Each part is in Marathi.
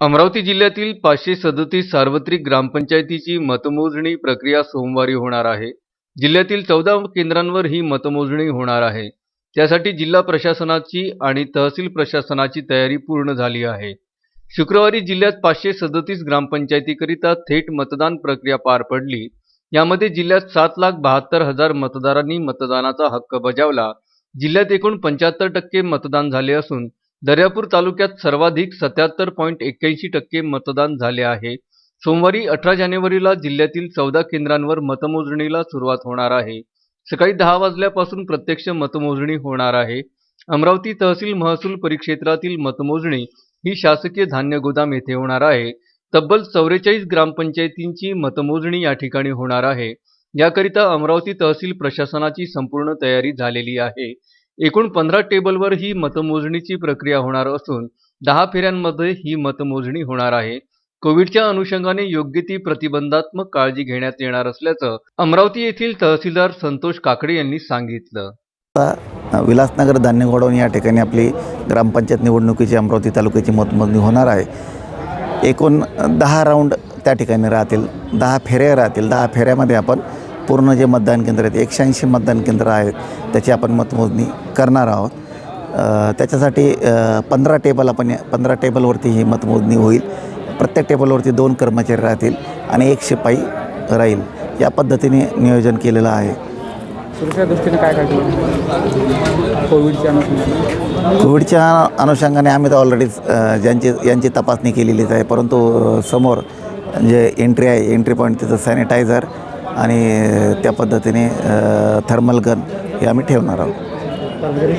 अमरावती जिल्ह्यातील पाचशे सदतीस सार्वत्रिक ग्रामपंचायतीची मतमोजणी प्रक्रिया सोमवारी होणार आहे. जिल्ह्यातील चौदा केंद्रांवर ही मतमोजणी होणार आहे. त्यासाठी जिल्हा प्रशासनाची आणि तहसील प्रशासनाची तयारी पूर्ण झाली आहे. शुक्रवारी जिल्ह्यात पाचशे सदतीस ग्रामपंचायतीकरिता थेट मतदान प्रक्रिया पार पडली. यामध्ये जिल्ह्यात सात लाख बहात्तर हजार मतदारांनी मतदानाचा हक्क बजावला. जिल्ह्यात एकूण पंच्याहत्तर टक्के मतदान झाले असून दर्यापूर तालुक्यात सर्वाधिक सत्याहत्तर पॉईंट एक्क्याऐंशी टक्के मतदान झाले आहे. सोमवारी अठरा जानेवारीला जिल्ह्यातील चौदा केंद्रांवर मतमोजणीला सुरुवात होणार आहे. सकाळी दहा वाजल्यापासून प्रत्यक्ष मतमोजणी होणार आहे. अमरावती तहसील महसूल परिक्षेत्रातील मतमोजणी ही शासकीय धान्य गोदाम येथे होणार आहे. तब्बल चौवेचाळीस ग्रामपंचायतींची मतमोजणी या ठिकाणी होणार आहे. याकरिता अमरावती तहसील प्रशासनाची संपूर्ण तयारी झालेली आहे. एकूण पंधरा टेबलवर ही मतमोजणीची प्रक्रिया होणार असून दहा फेऱ्यांमध्ये ही मतमोजणी होणार आहे. कोविडच्या अनुषंगाने योग्य ती प्रतिबंधात्मक काळजी घेण्यात येणार असल्याचं अमरावती येथील तहसीलदार संतोष काकडे यांनी सांगितलं. आता विलासनगर धान्य गोडाऊन या ठिकाणी आपली ग्रामपंचायत निवडणुकीची अमरावती तालुक्याची मतमोजणी होणार आहे. एकूण दहा राऊंड त्या ठिकाणी राहतील दहा फेऱ्या राहतील दहा फेऱ्यामध्ये आपण पूर्ण जे मतदान केंद्र आहेत एकशे ऐंशी मतदान केंद्र आहेत त्याची आपण मतमोजणी करणार आहोत. त्याच्यासाठी पंधरा टेबल आपण पंधरा टेबलवरती ही मतमोजणी होईल. प्रत्येक टेबलवरती दोन कर्मचारी राहतील आणि एक शिपाई राहील. या पद्धतीने नियोजन केलेलं आहे. सुरक्षा दृष्टीने काय घेतली? कोविडच्या अनुषंगाने. कोविडच्या अनुषंगाने आम्ही तर ऑलरेडीच ज्यांची यांची तपासणी केलेलीच आहे. परंतु समोर जे एंट्री आहे एंट्री पॉईंट तिथं सॅनिटायझर आणि त्या पद्धतीने थर्मल गन हे आम्ही ठेवणार आहोत.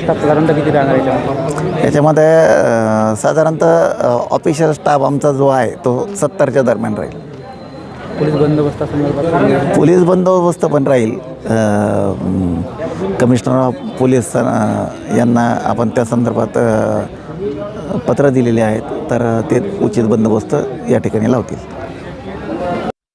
साधारणतः किती राहणार याच्यामध्ये साधारणतः ऑफिशियल स्टाफ आमचा जो आहे तो सत्तरच्या दरम्यान राहील. पोलीस बंदोबस्तासंदर्भात पोलीस बंदोबस्त पण राहील. कमिशनर ऑफ पोलीस यांना आपण त्या संदर्भात पत्र दिलेले आहेत. तर ते उचित बंदोबस्त या ठिकाणी लावतील.